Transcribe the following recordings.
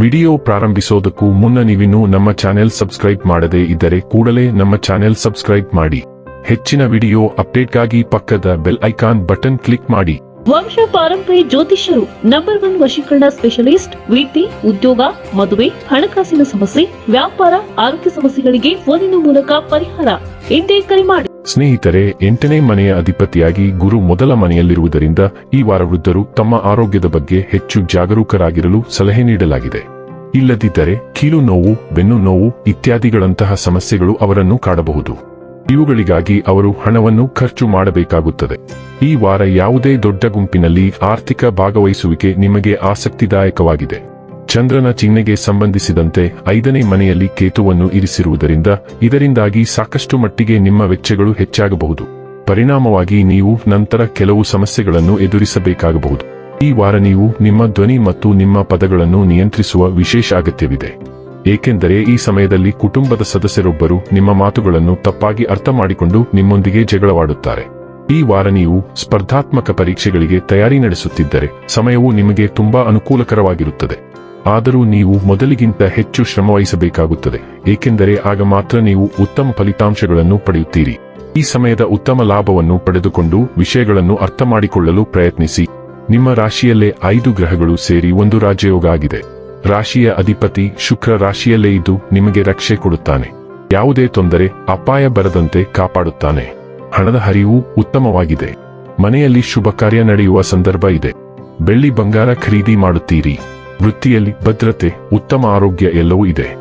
Video ಪ್ರಾರಂಭಿಸೋದಕ್ಕೂ ಮುನ್ನ ನೀವಿನ್ನೂ ನಮ್ಮ ಚಾನೆಲ್ ಸಬ್ಸ್ಕ್ರೈಬ್ ಮಾಡದೇ ಇದ್ದರೆ ಕೂಡಲೇ ನಮ್ಮ ಚಾನೆಲ್ ಸಬ್ಸ್ಕ್ರೈಬ್ ಮಾಡಿ. ಹೆಚ್ಚಿನ ವಿಡಿಯೋ ಅಪ್ಡೇಟ್ಗಾಗಿ ಪಕ್ಕದ ಬೆಲ್ ಐಕಾನ್ ಬಟನ್ ಕ್ಲಿಕ್ ಮಾಡಿ. ವಂಶ ಪಾರಂಪರಿ ಜ್ಯೋತಿಷ್ಯರು ನಂಬರ್ ಒನ್ ವಶೀಕರಣ ಸ್ಪೆಷಲಿಸ್ಟ್ ವಿದ್ಯೆ ಉದ್ಯೋಗ ಮದುವೆ ಹಣಕಾಸಿನ ಸಮಸ್ಯೆ ವ್ಯಾಪಾರ ಆರೋಗ್ಯ ಸಮಸ್ಯೆಗಳಿಗೆ ಫೋನಿನ ಮೂಲಕ ಪರಿಹಾರ ಇಂದೇ ಕರೆ ಮಾಡಿ. ಸ್ನೇಹಿತರೆ ಎಂಟನೇ ಮನೆಯ ಅಧಿಪತಿಯಾಗಿ ಗುರು ಮೊದಲ ಮನೆಯಲ್ಲಿರುವುದರಿಂದ ಈ ವಾರ ವೃದ್ಧರು ತಮ್ಮ ಆರೋಗ್ಯದ ಬಗ್ಗೆ ಹೆಚ್ಚು ಜಾಗರೂಕರಾಗಿರಲು ಸಲಹೆ ನೀಡಲಾಗಿದೆ. ಇಲ್ಲದಿದ್ದರೆ ಕೀಲು ನೋವು, ಬೆನ್ನು ನೋವು ಇತ್ಯಾದಿಗಳಂತಹ ಸಮಸ್ಯೆಗಳು ಅವರನ್ನು ಕಾಡಬಹುದು. ಇವುಗಳಿಗಾಗಿ ಅವರು ಹಣವನ್ನು ಖರ್ಚು ಮಾಡಬೇಕಾಗುತ್ತದೆ. ಈ ವಾರ ಯಾವುದೇ ದೊಡ್ಡ ಗುಂಪಿನಲ್ಲಿ ಆರ್ಥಿಕ ಭಾಗವಹಿಸುವಿಕೆ ನಿಮಗೆ ಆಸಕ್ತಿದಾಯಕವಾಗಿದೆ. ಚಂದ್ರನ ಚಿಹ್ನೆಗೆ ಸಂಬಂಧಿಸಿದಂತೆ ಐದನೇ ಮನೆಯಲ್ಲಿ ಕೇತುವನ್ನು ಇರಿಸಿರುವುದರಿಂದ ಇದರಿಂದಾಗಿ ಸಾಕಷ್ಟು ಮಟ್ಟಿಗೆ ನಿಮ್ಮ ವೆಚ್ಚಗಳು ಹೆಚ್ಚಾಗಬಹುದು. ಪರಿಣಾಮವಾಗಿ ನೀವು ನಂತರ ಕೆಲವು ಸಮಸ್ಯೆಗಳನ್ನು ಎದುರಿಸಬೇಕಾಗಬಹುದು. ಈ ವಾರ ನೀವು ನಿಮ್ಮ ಧ್ವನಿ ಮತ್ತು ನಿಮ್ಮ ಪದಗಳನ್ನು ನಿಯಂತ್ರಿಸುವ ವಿಶೇಷ ಅಗತ್ಯವಿದೆ. ಏಕೆಂದರೆ ಈ ಸಮಯದಲ್ಲಿ ಕುಟುಂಬದ ಸದಸ್ಯರೊಬ್ಬರು ನಿಮ್ಮ ಮಾತುಗಳನ್ನು ತಪ್ಪಾಗಿ ಅರ್ಥ ಮಾಡಿಕೊಂಡು ನಿಮ್ಮೊಂದಿಗೆ ಜಗಳವಾಡುತ್ತಾರೆ. ಈ ವಾರ ನೀವು ಸ್ಪರ್ಧಾತ್ಮಕ ಪರೀಕ್ಷೆಗಳಿಗೆ ತಯಾರಿ ನಡೆಸುತ್ತಿದ್ದರೆ ಸಮಯವು ನಿಮಗೆ ತುಂಬಾ ಅನುಕೂಲಕರವಾಗಿರುತ್ತದೆ. ಆದರೂ ನೀವು ಮೊದಲಿಗಿಂತ ಹೆಚ್ಚು ಶ್ರಮವಹಿಸಬೇಕಾಗುತ್ತದೆ ಏಕೆಂದರೆ ಆಗ ಮಾತ್ರ ನೀವು ಉತ್ತಮ ಫಲಿತಾಂಶಗಳನ್ನು ಪಡೆಯುತ್ತೀರಿ. ಈ ಸಮಯದ ಉತ್ತಮ ಲಾಭವನ್ನು ಪಡೆದುಕೊಂಡು ವಿಷಯಗಳನ್ನು ಅರ್ಥ ಮಾಡಿಕೊಳ್ಳಲು ಪ್ರಯತ್ನಿಸಿ. ನಿಮ್ಮ ರಾಶಿಯಲ್ಲೇ ಐದು ಗ್ರಹಗಳು ಸೇರಿ ಒಂದು ರಾಜಯೋಗ ಆಗಿದೆ. ರಾಶಿಯ ಅಧಿಪತಿ ಶುಕ್ರ ರಾಶಿಯಲ್ಲೇ ಇದ್ದು ನಿಮಗೆ ರಕ್ಷೆ ಕೊಡುತ್ತಾನೆ. ಯಾವುದೇ ತೊಂದರೆ, ಅಪಾಯ ಬರದಂತೆ ಕಾಪಾಡುತ್ತಾನೆ. ಹಣದ ಹರಿವು ಉತ್ತಮವಾಗಿದೆ. ಮನೆಯಲ್ಲಿ ಶುಭ ಕಾರ್ಯ ನಡೆಯುವ ಸಂದರ್ಭ ಇದೆ. ಬೆಳ್ಳಿ ಬಂಗಾರ ಖರೀದಿ ಮಾಡುತ್ತೀರಿ. ವೃತ್ತಿಯಲ್ಲಿ ಭದ್ರತೆ, ಉತ್ತಮ ಆರೋಗ್ಯ ಎಲ್ಲವೂ ಇದೆ.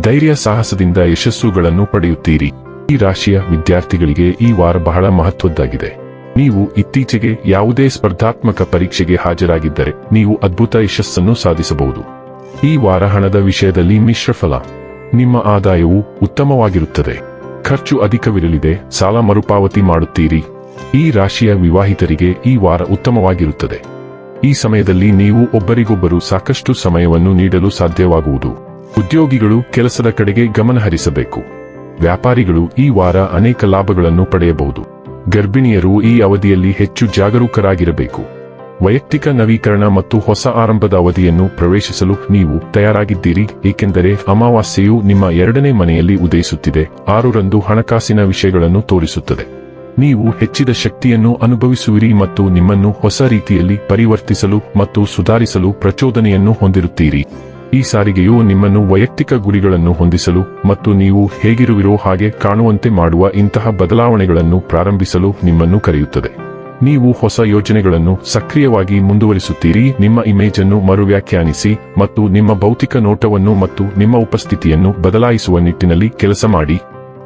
ಧೈರ್ಯ ಸಾಹಸದಿಂದ ಯಶಸ್ಸುಗಳನ್ನು ಪಡೆಯುತ್ತೀರಿ. ಈ ರಾಶಿಯ ವಿದ್ಯಾರ್ಥಿಗಳಿಗೆ ಈ ವಾರ ಬಹಳ ಮಹತ್ವದ್ದಾಗಿದೆ. ನೀವು ಇತ್ತೀಚೆಗೆ ಯಾವುದೇ ಸ್ಪರ್ಧಾತ್ಮಕ ಪರೀಕ್ಷೆಗೆ ಹಾಜರಾಗಿದ್ದರೆ ನೀವು ಅದ್ಭುತ ಯಶಸ್ಸನ್ನು ಸಾಧಿಸಬಹುದು. ಈ ವಾರ ಹಣದ ವಿಷಯದಲ್ಲಿ ಮಿಶ್ರ ಫಲ. ನಿಮ್ಮ ಆದಾಯವು ಉತ್ತಮವಾಗಿರುತ್ತದೆ. ಖರ್ಚು ಅಧಿಕವಿರಲಿದೆ, ಸಾಲ ಮರುಪಾವತಿ ಮಾಡುತ್ತೀರಿ. ಈ ರಾಶಿಯ ವಿವಾಹಿತರಿಗೆ ಈ ವಾರ ಉತ್ತಮವಾಗಿರುತ್ತದೆ. ಈ ಸಮಯದಲ್ಲಿ ನೀವು ಒಬ್ಬರಿಗೊಬ್ಬರು ಸಾಕಷ್ಟು ಸಮಯವನ್ನು ನೀಡಲು ಸಾಧ್ಯವಾಗುವುದು. ಉದ್ಯೋಗಿಗಳು ಕೆಲಸದ ಕಡೆಗೆ ಗಮನ ಹರಿಸಬೇಕು ವ್ಯಾಪಾರಿಗಳು ಈ ವಾರ ಅನೇಕ ಲಾಭಗಳನ್ನು ಪಡೆಯಬಹುದು. ಗರ್ಭಿಣಿಯರು ಈ ಅವಧಿಯಲ್ಲಿ ಹೆಚ್ಚು ಜಾಗರೂಕರಾಗಿರಬೇಕು. ವೈಯಕ್ತಿಕ ನವೀಕರಣ ಮತ್ತು ಹೊಸ ಆರಂಭದ ಅವಧಿಯನ್ನು ಪ್ರವೇಶಿಸಲು ನೀವು ತಯಾರಾಗಿದ್ದೀರಿ, ಏಕೆಂದರೆ ಅಮಾವಾಸ್ಯೆಯು ನಿಮ್ಮ ಎರಡನೇ ಮನೆಯಲ್ಲಿ ಉದಯಿಸುತ್ತಿದೆ, ಆರುರಂದು ಹಣಕಾಸಿನ ವಿಷಯಗಳನ್ನು ತೋರಿಸುತ್ತದೆ. ನೀವು ಹೆಚ್ಚಿದ ಶಕ್ತಿಯನ್ನು ಅನುಭವಿಸುವಿರಿ ಮತ್ತು ನಿಮ್ಮನ್ನು ಹೊಸ ರೀತಿಯಲ್ಲಿ ಪರಿವರ್ತಿಸಲು ಮತ್ತು ಸುಧಾರಿಸಲು ಪ್ರಚೋದನೆಯನ್ನು ಹೊಂದಿರುತ್ತೀರಿ. ಈ ಸಾರಿಗೆಯು ನಿಮ್ಮನ್ನು ವೈಯಕ್ತಿಕ ಗುರಿಗಳನ್ನು ಹೊಂದಿಸಲು ಮತ್ತು ನೀವು ಹೇಗಿರುವಿರೋ ಹಾಗೆ ಕಾಣುವಂತೆ ಮಾಡುವ ಇಂತಹ ಬದಲಾವಣೆಗಳನ್ನು ಪ್ರಾರಂಭಿಸಲು ನಿಮ್ಮನ್ನು ಕರೆಯುತ್ತದೆ. ನೀವು ಹೊಸ ಯೋಜನೆಗಳನ್ನು ಸಕ್ರಿಯವಾಗಿ ಮುಂದುವರಿಸುತ್ತೀರಿ, ನಿಮ್ಮ ಇಮೇಜ್ ಅನ್ನು ಮರುವ್ಯಾಖ್ಯಾನಿಸಿ ಮತ್ತು ನಿಮ್ಮ ಭೌತಿಕ ನೋಟವನ್ನು ಮತ್ತು ನಿಮ್ಮ ಉಪಸ್ಥಿತಿಯನ್ನು ಬದಲಾಯಿಸುವ ನಿಟ್ಟಿನಲ್ಲಿ ಕೆಲಸ ಮಾಡಿ.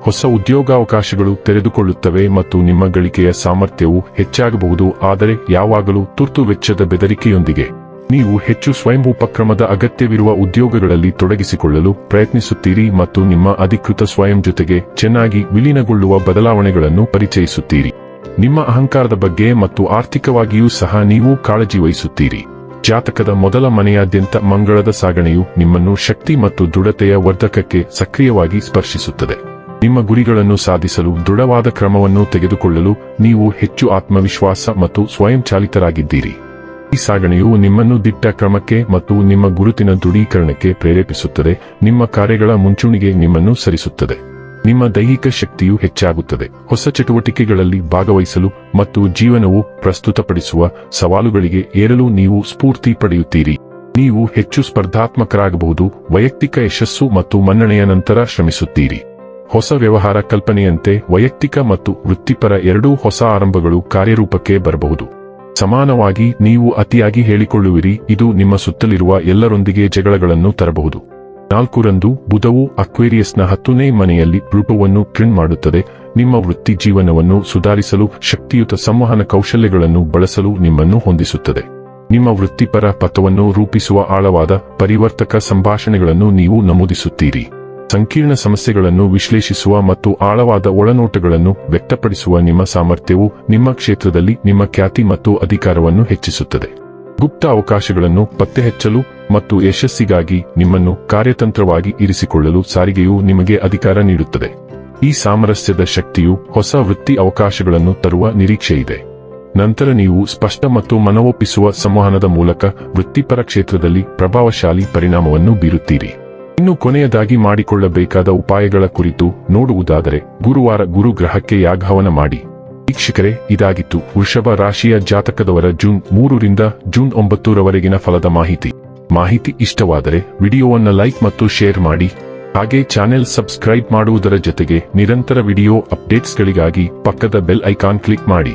ಹೊಸ ಉದ್ಯೋಗಾವಕಾಶಗಳು ತೆರೆದುಕೊಳ್ಳುತ್ತವೆ ಮತ್ತು ನಿಮ್ಮ ಗಳಿಕೆಯ ಸಾಮರ್ಥ್ಯವು ಹೆಚ್ಚಾಗಬಹುದು, ಆದರೆ ಯಾವಾಗಲೂ ತುರ್ತು ವೆಚ್ಚದ ಬೆದರಿಕೆಯೊಂದಿಗೆ. ನೀವು ಹೆಚ್ಚು ಸ್ವಯಂ ಉಪಕ್ರಮದ ಅಗತ್ಯವಿರುವ ಉದ್ಯೋಗಗಳಲ್ಲಿ ತೊಡಗಿಸಿಕೊಳ್ಳಲು ಪ್ರಯತ್ನಿಸುತ್ತೀರಿ ಮತ್ತು ನಿಮ್ಮ ಅಧಿಕೃತ ಸ್ವಯಂ ಜೊತೆಗೆ ಚೆನ್ನಾಗಿ ವಿಲೀನಗೊಳ್ಳುವ ಬದಲಾವಣೆಗಳನ್ನು ಪರಿಚಯಿಸುತ್ತೀರಿ. ನಿಮ್ಮ ಅಹಂಕಾರದ ಬಗ್ಗೆ ಮತ್ತು ಆರ್ಥಿಕವಾಗಿಯೂ ಸಹ ನೀವು ಕಾಳಜಿ ವಹಿಸುತ್ತೀರಿ. ಜಾತಕದ ಮೊದಲ ಮನೆಯಾದ್ಯಂತ ಮಂಗಳದ ಸಾಗಣೆಯು ನಿಮ್ಮನ್ನು ಶಕ್ತಿ ಮತ್ತು ದೃಢತೆಯ ವರ್ಧಕಕ್ಕೆ ಸಕ್ರಿಯವಾಗಿ ಸ್ಪರ್ಶಿಸುತ್ತದೆ. ನಿಮ್ಮ ಗುರಿಗಳನ್ನು ಸಾಧಿಸಲು ದೃಢವಾದ ಕ್ರಮವನ್ನು ತೆಗೆದುಕೊಳ್ಳಲು ನೀವು ಹೆಚ್ಚು ಆತ್ಮವಿಶ್ವಾಸ ಮತ್ತು ಸ್ವಯಂಚಾಲಿತರಾಗಿದ್ದೀರಿ. ಈ ಸಾಗಣೆಯು ನಿಮ್ಮನ್ನು ದಿಟ್ಟ ಕ್ರಮಕ್ಕೆ ಮತ್ತು ನಿಮ್ಮ ಗುರುತಿನ ದೃಢೀಕರಣಕ್ಕೆ ಪ್ರೇರೇಪಿಸುತ್ತದೆ. ನಿಮ್ಮ ಕಾರ್ಯಗಳ ಮುಂಚೂಣಿಗೆ ನಿಮ್ಮನ್ನು ಸರಿಸುತ್ತದೆ. ನಿಮ್ಮ ದೈಹಿಕ ಶಕ್ತಿಯು ಹೆಚ್ಚಾಗುತ್ತದೆ. ಹೊಸ ಚಟುವಟಿಕೆಗಳಲ್ಲಿ ಭಾಗವಹಿಸಲು ಮತ್ತು ಜೀವನವು ಪ್ರಸ್ತುತಪಡಿಸುವ ಸವಾಲುಗಳಿಗೆ ಏರಲು ನೀವು ಸ್ಫೂರ್ತಿ ಪಡೆಯುತ್ತೀರಿ. ನೀವು ಹೆಚ್ಚು ಸ್ಪರ್ಧಾತ್ಮಕರಾಗಬಹುದು, ವೈಯಕ್ತಿಕ ಯಶಸ್ಸು ಮತ್ತು ಮನ್ನಣೆಯ ನಂತರ ಶ್ರಮಿಸುತ್ತೀರಿ. ಹೊಸ ವ್ಯವಹಾರ ಕಲ್ಪನೆಯಂತೆ ವೈಯಕ್ತಿಕ ಮತ್ತು ವೃತ್ತಿಪರ ಎರಡೂ ಹೊಸ ಆರಂಭಗಳು ಕಾರ್ಯರೂಪಕ್ಕೆ ಬರಬಹುದು. ಸಮಾನವಾಗಿ ನೀವು ಅತಿಯಾಗಿ ಹೇಳಿಕೊಳ್ಳುವಿರಿ, ಇದು ನಿಮ್ಮ ಸುತ್ತಲಿರುವ ಎಲ್ಲರೊಂದಿಗೆ ಜಗಳಗಳನ್ನು ತರಬಹುದು. ನಾಲ್ಕರಂದು ಬುಧವು ಅಕ್ವೇರಿಯಸ್ನ ಹತ್ತನೇ ಮನೆಯಲ್ಲಿ ಪ್ಲೂಟೋವನ್ನು ಟ್ರಿನ್ ಮಾಡುತ್ತದೆ, ನಿಮ್ಮ ವೃತ್ತಿ ಜೀವನವನ್ನು ಸುಧಾರಿಸಲು ಶಕ್ತಿಯುತ ಸಂವಹನ ಕೌಶಲ್ಯಗಳನ್ನು ಬಳಸಲು ನಿಮ್ಮನ್ನು ಹೊಂದಿಸುತ್ತದೆ. ನಿಮ್ಮ ವೃತ್ತಿಪರ ಪಥವನ್ನು ರೂಪಿಸುವ ಆಳವಾದ ಪರಿವರ್ತಕ ಸಂಭಾಷಣೆಗಳನ್ನು ನೀವು ನಮೂದಿಸುತ್ತೀರಿ. ಸಂಕೀರ್ಣ ಸಮಸ್ಯೆಗಳನ್ನು ವಿಶ್ಲೇಷಿಸುವ ಮತ್ತು ಆಳವಾದ ಒಳನೋಟಗಳನ್ನು ವ್ಯಕ್ತಪಡಿಸುವ ನಿಮ್ಮ ಸಾಮರ್ಥ್ಯವು ನಿಮ್ಮ ಕ್ಷೇತ್ರದಲ್ಲಿ ನಿಮ್ಮ ಖ್ಯಾತಿ ಮತ್ತು ಅಧಿಕಾರವನ್ನು ಹೆಚ್ಚಿಸುತ್ತದೆ. ಗುಪ್ತ ಅವಕಾಶಗಳನ್ನು ಪತ್ತೆಹಚ್ಚಲು ಮತ್ತು ಯಶಸ್ಸಿಗಾಗಿ ನಿಮ್ಮನ್ನು ಕಾರ್ಯತಂತ್ರವಾಗಿ ಇರಿಸಿಕೊಳ್ಳಲು ಸಾರಿಗೆಯು ನಿಮಗೆ ಅಧಿಕಾರ ನೀಡುತ್ತದೆ. ಈ ಸಾಮರಸ್ಯದ ಶಕ್ತಿಯು ಹೊಸ ವೃತ್ತಿ ಅವಕಾಶಗಳನ್ನು ತರುವ ನಿರೀಕ್ಷೆಯಿದೆ. ನಂತರ ನೀವು ಸ್ಪಷ್ಟ ಮತ್ತು ಮನವೊಪ್ಪಿಸುವ ಸಂವಹನದ ಮೂಲಕ ವೃತ್ತಿಪರ ಕ್ಷೇತ್ರದಲ್ಲಿ ಪ್ರಭಾವಶಾಲಿ ಪರಿಣಾಮವನ್ನು ಬೀರುತ್ತೀರಿ. ಇನ್ನು ಕೊನೆಯದಾಗಿ ಮಾಡಿಕೊಳ್ಳಬೇಕಾದ ಉಪಾಯಗಳ ಕುರಿತು ನೋಡುವುದಾದರೆ ಗುರುವಾರ ಗುರು ಗ್ರಹಕ್ಕೆ ಯಾಗಹವನ ಮಾಡಿ. ವೀಕ್ಷಕರೇ, ಇದಾಗಿತ್ತು ವೃಷಭ ರಾಶಿಯ ಜಾತಕದವರ ಜೂನ್ ಮೂರರಿಂದ ಜೂನ್ ಒಂಬತ್ತರವರೆಗಿನ ಫಲದ ಮಾಹಿತಿ. ಮಾಹಿತಿ ಇಷ್ಟವಾದರೆ ವಿಡಿಯೋವನ್ನು ಲೈಕ್ ಮತ್ತು ಶೇರ್ ಮಾಡಿ. ಹಾಗೆ ಚಾನೆಲ್ ಸಬ್ಸ್ಕ್ರೈಬ್ ಮಾಡುವುದರ ಜೊತೆಗೆ ನಿರಂತರ ವಿಡಿಯೋ ಅಪ್ಡೇಟ್ಸ್ಗಳಿಗಾಗಿ ಪಕ್ಕದ ಬೆಲ್ ಐಕಾನ್ ಕ್ಲಿಕ್ ಮಾಡಿ.